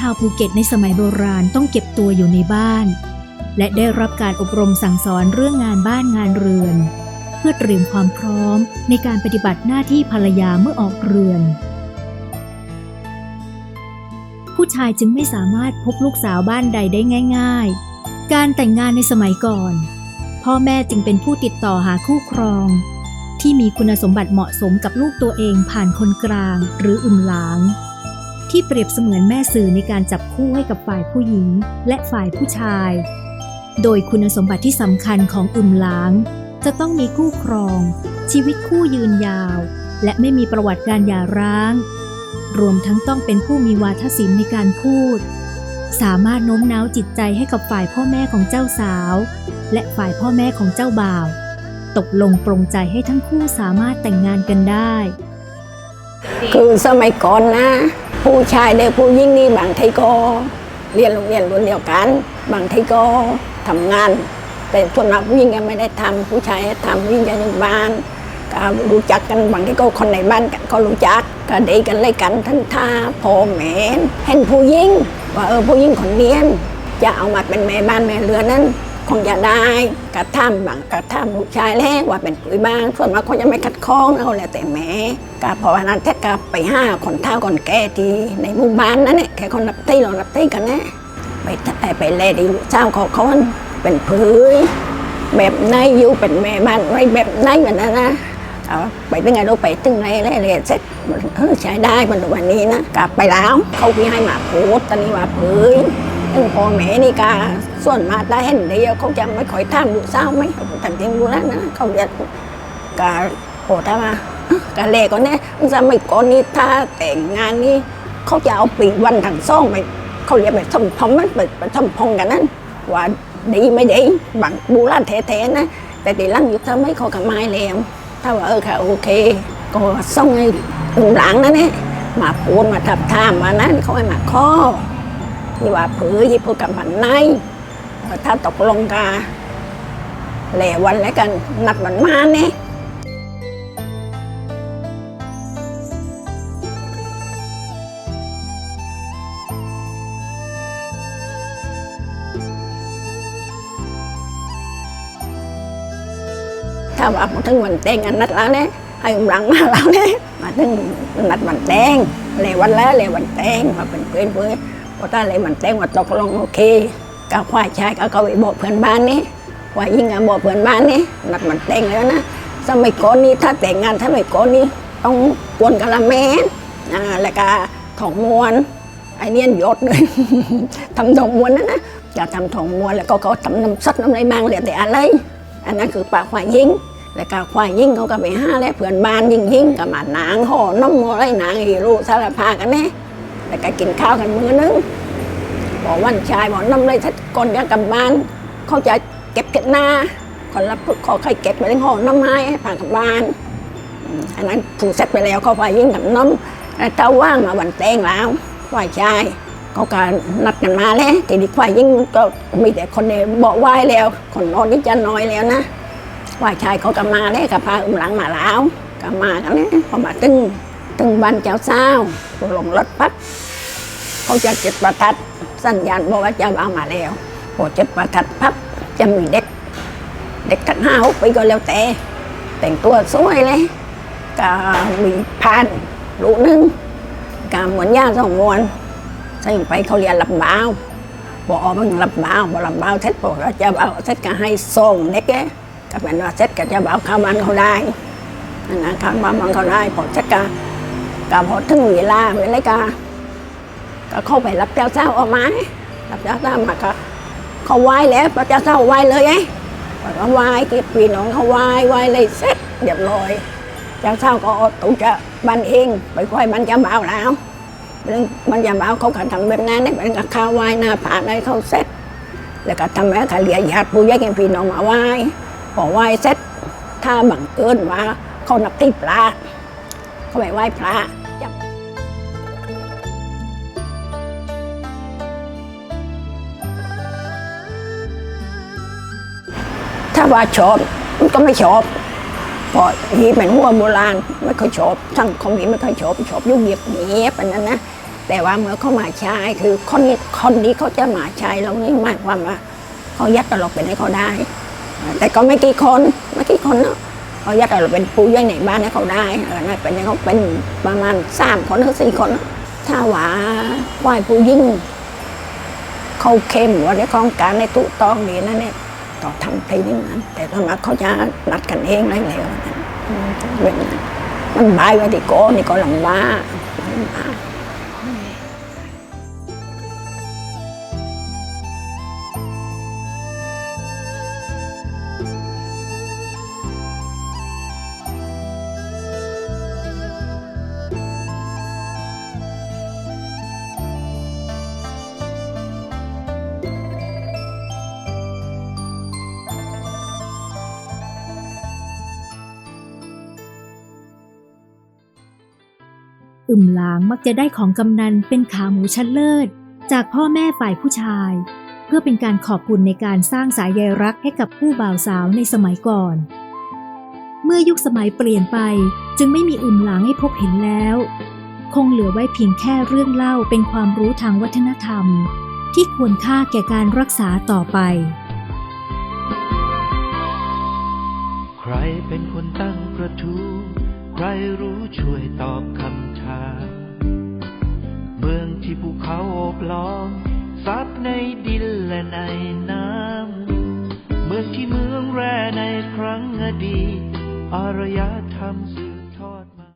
ชาวภูเก็ตในสมัยโบราณต้องเก็บตัวอยู่ในบ้าน และได้รับการอบรมสั่งสอนเรื่องงานบ้านงานเรือน เพื่อเตรียมความพร้อมในการปฏิบัติหน้าที่ภรรยาเมื่อออกเรือน ผู้ชายจึงไม่สามารถพบลูกสาวบ้านใดได้ง่าย ๆ การแต่งงานในสมัยก่อน พ่อแม่จึงเป็นผู้ติดต่อหาคู่ครอง ที่มีคุณสมบัติเหมาะสมกับลูกตัวเองผ่านคนกลางหรืออึมหลาง ที่เปรียบเสมือนแม่สื่อในการจับคู่ให้กับฝ่ายผู้หญิงและฝ่ายผู้ชาย โดยคุณสมบัติที่สำคัญของอึมหลาง จะต้องมีคู่ครอง ชีวิตคู่ยืนยาว และไม่มีประวัติการหย่าร้าง รวมทั้งต้องเป็นผู้มีวาทศิลป์ในการพูด สามารถโน้มน้าวจิตใจให้กับฝ่ายพ่อแม่ของเจ้าสาว และฝ่ายพ่อแม่ของเจ้าบ่าว ตกลงปรงใจให้ทั้งคู่สามารถแต่งงานกันได้ คือสมัยก่อนนะ ผู้ชายเด็กผู้หญิงนี่บางทีก็เรียนโรงเรียนรุ่นเดียวกัน บางทีก็ทำงาน แต่ส่วนมากผู้หญิงยังไม่ได้ทำผู้ชายทำผู้หญิงจะอยู่บ้านก็รู้จักกันบางทีก็คนในบ้านกันก็รู้จักก็ดีกันเลยกันท่านท่าพ่อแม่เห็นผู้หญิงว่าเออผู้หญิงคนเนี้ยจะเอามาเป็นแม่บ้านแม่เรือนนั้น คงจะได้กระทำบางกระทำลูกชายแรกว่าเป็นปุ๋ยบ้านส่วนมากเขาจะไม่คัดค้องเอาแหล้วแต่แม่ก็เพราะว่านั้นแท้ก็ไปห้าคนเท่าคนแก่ที่ในหมู่บ้านนั่นแหละแค่คนนับตีเรานับตีกันนะไปไปไปแลดีเจ้าเขาเขาเป็นผืยแบบไหนอยู่เป็นแม่บ้านไว้แบบไหนแบบนั้นนะเอาไปตั้งไงเราไปตึงไรแล้วเลยเสร็จเออใช้ได้มันวันนี้นะกลับไปแล้วเขาพี่ให้มาโพสต์ตอนนี้ว่าผืย ซึ่งพ่อแม่นี่กาส่วนมากได้เห็นเดียวเขาจะไม่ค่อยทำลูกสาไหมทำจริงดูแล้วนะเขาเรียกกาโอถ้ามากาเล่ก่อนเนี่ยสมัยก่อนนี่ถ้าแต่งงานนี่เขาจะเอาปีวันถังซ่องไปเขาเรียกไปทำพองมันไปทำพองกันนั้นว่าดีไม่ดีบางบูราณแท้ๆนะ แต่ตีลังอยู่ทำให้เขากับไม้แล้วถ้าว่าเออค่ะโอเค ก็ส่งให้อุ่นหลังนะเนี่ยมาพูดมาทับทามมานะเขาให้มาข้อ ที่ว่าผือที่พูดกับมันในถ้าตกลงกาแหล่วันแล้วกันนัดมันมาเนี่ยถ้าว่าพอถึงวันแต่งกันนัดแล้วเนี่ยให้กำลังมาแล้วเนี่ยมาถึงนัดวันแต่งแหล่วันแล้วแหล่วันแต่งมาเป็นเพื่อนเพื่อน พอตาเลยมันแต่งว่าตกลงโอเคก็ควายชายก็เขาไปบอกเพื่อนบ้านนี่ว่ายิ่งอะบอกเพื่อนบ้านนี่นัดมันแต่งแล้วนะสมัยก่อนนี้ถ้าแต่งงานถ้าไม่ก่อนนี้ต้องกวนกะละแมนอ่าแล้วก็ถองมวนไอเนียนยศเลยทำถองมวนนั่นนะจะทำถองมวนแล้วก็เขาทำน้ำซัดน้ำในบางเหลือแต่อะไร อันนั้นคือปลาควายยิงแล้วก็ควายยิงเขาก็ไปห้าแล้วเพื่อนบ้านยิงยิงกับมาหนางห่อน้ำมอไรหนางฮีโร่สารพากันแน่ แล้วก็กินข้าวกันมื้อนึงบอกวันชายบอกน้ำเลยถ้าก่อนจะกลับบ้าน เขาจะเก็บเก็บหน้าคนรับขอใครเก็บไปในห้องน้ำไม้ให้ผ่านกลับบ้านอันนั้นถูกเสร็จไปแล้วเขาไปยิ่งกับน้ำแล้วเจ้าว่างมาวันแต่งแล้วฝ่ายชายเขาก็นัดกันมาแล้วทีนี้ฝ่ายยิ่งก็มีแต่คนเนี่ยบอกไหว้แล้ว คนนอนนี่จะน้อยแล้วนะฝ่ายชายเขาก็มาแล้วก็พาอุ้มหลังมาแล้วก็มากันเนี่ยพอมาตึง ถึงบ้านเจ้าสาวลงรถปั๊บเขาจะจุดประทัดสัญญาณบอกว่าเจ้าบ่าวมาแล้วพอจุดประทัดปั๊บจะมีเด็ก เด็กทั้งห้าหกปีก็แล้วแต่ แต่งตัวสวยเลยก็มีพานลูกหนึงก็เหมือนย่าสองมวนใส่ไปเขาเรียนลำบาวบอกออกมันลำบาวบอกลำบาวเสร็จบอกว่าเจ้าบ่าวเสร็จก็ให้ส่งเด็กแกก็เป็นว่าเสร็จก็เจ้าบ่าวเข้าบ้านเขาได้นั่นนะข้างบ้านมันเขาได้พอจัดการ ก็พอถึงเวลาเวลาก็ก็เข้าไปรับเจ้าเจ้าออกมารับเจ้าเจ้ามาก็เขาไหว้แล้วพระเจ้าเจ้าไหว้เลยไงพอเขาไหว้เก็บปีน้องเขาไหว้ไหว้เลยเสร็จเรียบร้อยเจ้าเจ้าก็ตู้จะบันเองไปค่อยมันจะเบาแล้วเรื่องมันจะเบาเขาก็ทำแบบนั้นเนี่ยเป็นกับข้าวไหว้หน้าผาอะไรเขาเสร็จแล้วก็ทำแล้วก็เรียญาติผู้ใหญ่แก่พี่น้องมาไหว้พอไหว้เสร็จถ้าบังเอิญว่าเขานับที่พระเขาไปไหว้พระ ว่าชอบ มันก็ไม่ชอบเพราะนี่เป็นหัวโบราณไม่ค่อยชอบทั้งของนี้ไม่ค่อยชอบชอบยุ่งเหยียบเงียบอันนั้นนะแต่ว่าเมื่อเขามาใช้คือคนนี้คนนี้เขาจะมาใช้เรานี่หมายความว่าเขายัดเราเป็นให้เขาได้ แต่ก็ไม่กี่คนไม่กี่คนเนาะเขายัดเราเป็นผู้ใหญ่ในบ้านให้เขาได้เออนั่นเป็นเขาเป็นประมาณสามคนหรือสี่คน ถ้าว่าไหวผู้ยิ่งเขาเข้มว่าในของการในตุต้องดีนั่นเนี่ย ต่อทำทีนี้นั้น แต่สวนมัครเขาจะนัดกันเองได้แล้วนั้นมันบายไว้ที่โก้นี่ก็ลำบากลำบาก อึมหลางมักจะได้ของกำนันเป็นขาหมูชั้นเลิศ จากพ่อแม่ฝ่ายผู้ชาย เพื่อเป็นการขอบคุณในการสร้างสายใยรักให้กับผู้บ่าวสาวในสมัยก่อน เมื่อยุคสมัยเปลี่ยนไปจึงไม่มีอึมหลางให้พบเห็นแล้ว คงเหลือไว้เพียงแค่เรื่องเล่าเป็นความรู้ทางวัฒนธรรม ที่ควรค่าแก่การรักษาต่อไป ใครเป็นคนตั้งกระทูใครรู้ช่วยตอบคำ ที่ภูเขาโอบล้อมซับในดินและในน้ำ เมืองที่เมืองแร่ในครั้งอดีตอารยธรรมสืบทอดมา